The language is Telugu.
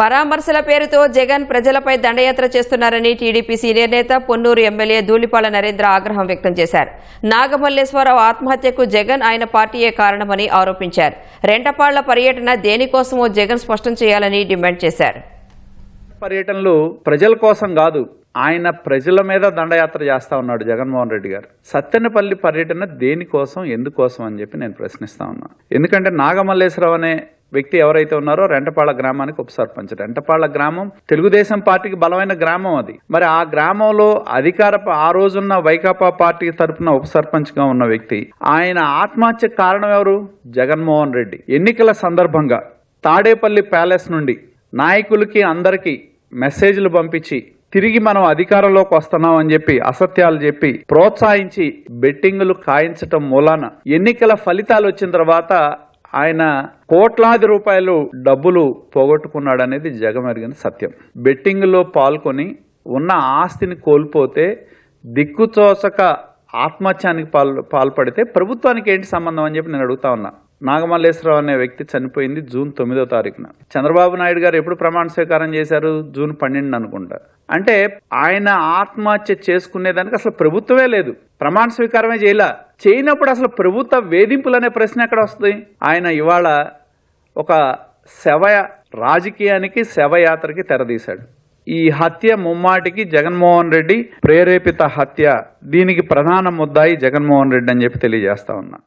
పరామర్శల పేరుతో జగన్ ప్రజలపై దండయాత్ర చేస్తున్నారని టీడీపీ సీనియర్ నేత పొన్నూరు ఎమ్మెల్యే ధూళిపాల నరేంద్ర ఆగ్రహం వ్యక్తం చేశారు. నాగమల్లేశ్వరరావు ఆత్మహత్యకు జగన్ ఆయన పార్టీయే కారణమని ఆరోపించారు. రెంటపాళ్ళ పర్యటన దేనికోసమో జగన్ స్పష్టం చేయాలని డిమాండ్ చేశారు. పర్యటనలు ప్రజల కోసం కాదు ఆయన ప్రజల మీద దండయాత్ర చేస్తా ఉన్నాడు జగన్మోహన్ రెడ్డి గారు. సత్తెనపల్లి పర్యటన దేనికోసం ఎందుకోసం అని చెప్పి నేను ప్రశ్నిస్తా ఉన్నా. ఎందుకంటే నాగమల్లేశ్వరరావు అనే వ్యక్తి ఎవరైతే ఉన్నారో రెంటపాళ్ళ గ్రామానికి ఉప సర్పంచ్. రెంటపాళ్ళ గ్రామం తెలుగుదేశం పార్టీకి బలమైన గ్రామం అది. మరి ఆ గ్రామంలో అధికార ఆ రోజున్న వైకాపా పార్టీ తరపున ఉప సర్పంచ్గా ఉన్న వ్యక్తి ఆయన ఆత్మహత్య కారణం ఎవరు? జగన్మోహన్ రెడ్డి. ఎన్నికల సందర్భంగా తాడేపల్లి ప్యాలెస్ నుండి నాయకులకి అందరికీ మెసేజ్లు పంపించి తిరిగి మనం అధికారంలోకి వస్తున్నాం అని చెప్పి అసత్యాలు చెప్పి ప్రోత్సహించి బెట్టింగులు కాయించటం మూలాన ఎన్నికల ఫలితాలు వచ్చిన తర్వాత ఆయన కోట్లాది రూపాయలు డబ్బులు పోగొట్టుకున్నాడు అనేది జగమెరిగిన సత్యం. బెట్టింగ్లో పాల్గొని ఉన్న ఆస్తిని కోల్పోతే దిక్కుచోసక ఆత్మహత్యానికి పాల్ పాల్పడితే ప్రభుత్వానికి ఏంటి సంబంధం అని చెప్పి నేను అడుగుతా ఉన్నా. నాగమల్లేశ్వరరావు అనే వ్యక్తి చనిపోయింది జూన్ తొమ్మిదో తారీఖున. చంద్రబాబు నాయుడు గారు ఎప్పుడు ప్రమాణ స్వీకారం చేశారు? జూన్ పన్నెండు అనుకుంటా. అంటే ఆయన ఆత్మహత్య చేసుకునేదానికి అసలు ప్రభుత్వమే లేదు. ప్రమాణ స్వీకారమే చేయలా. చేయనప్పుడు అసలు ప్రభుత్వ వేధింపులు అనే ప్రశ్న ఎక్కడ వస్తుంది? ఆయన ఇవాళ ఒక శవ రాజకీయానికి శవయాత్రకి తెరదీశాడు. ఈ హత్య ముమ్మాటికి జగన్మోహన్ రెడ్డి ప్రేరేపిత హత్య. దీనికి ప్రధాన ముద్దాయి జగన్మోహన్ రెడ్డి అని చెప్పి తెలియజేస్తా ఉన్నా.